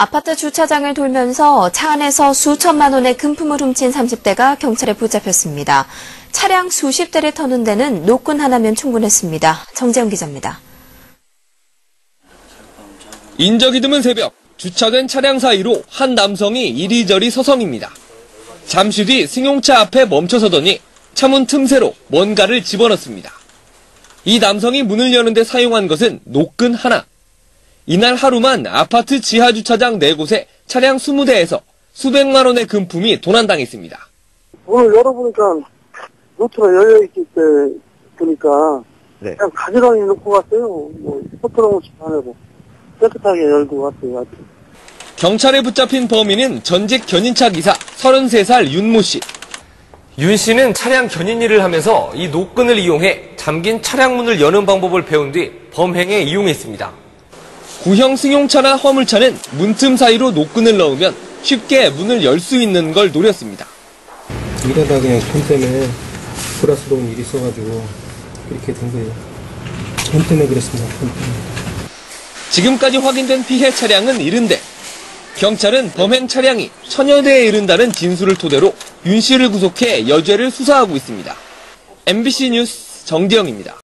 아파트 주차장을 돌면서 차 안에서 수천만 원의 금품을 훔친 30대가 경찰에 붙잡혔습니다. 차량 수십 대를 터는 데는 노끈 하나면 충분했습니다. 정재영 기자입니다. 인적이 드문 새벽, 주차된 차량 사이로 한 남성이 이리저리 서성입니다. 잠시 뒤 승용차 앞에 멈춰서더니 차문 틈새로 뭔가를 집어넣습니다. 이 남성이 문을 여는데 사용한 것은 노끈 하나. 이날 하루만 아파트 지하 주차장 4곳에 차량 20대에서 수백만 원의 금품이 도난당했습니다. 문을 열어보니까 노트가 열려있기 때 보니까 네. 그냥 가지런히 놓고 갔어요. 뭐 포트런 것이 안 하고 깨끗하게 열고 갔어요. 아주. 경찰에 붙잡힌 범인은 전직 견인차 기사 33살 윤모 씨. 윤 씨는 차량 견인 일을 하면서 이 노끈을 이용해 잠긴 차량 문을 여는 방법을 배운 뒤 범행에 이용했습니다. 구형 승용차나 화물차는 문틈 사이로 노끈을 넣으면 쉽게 문을 열 수 있는 걸 노렸습니다. 일하다 그냥 돈 때문에 불화스러운 일이 있어가지고 이렇게 된 거예요. 돈 때문에 그랬습니다. 돈 때문에. 지금까지 확인된 피해 차량은 70대. 경찰은 범행 차량이 천여 대에 이른다는 진술을 토대로 윤 씨를 구속해 여죄를 수사하고 있습니다. MBC 뉴스 정재영입니다.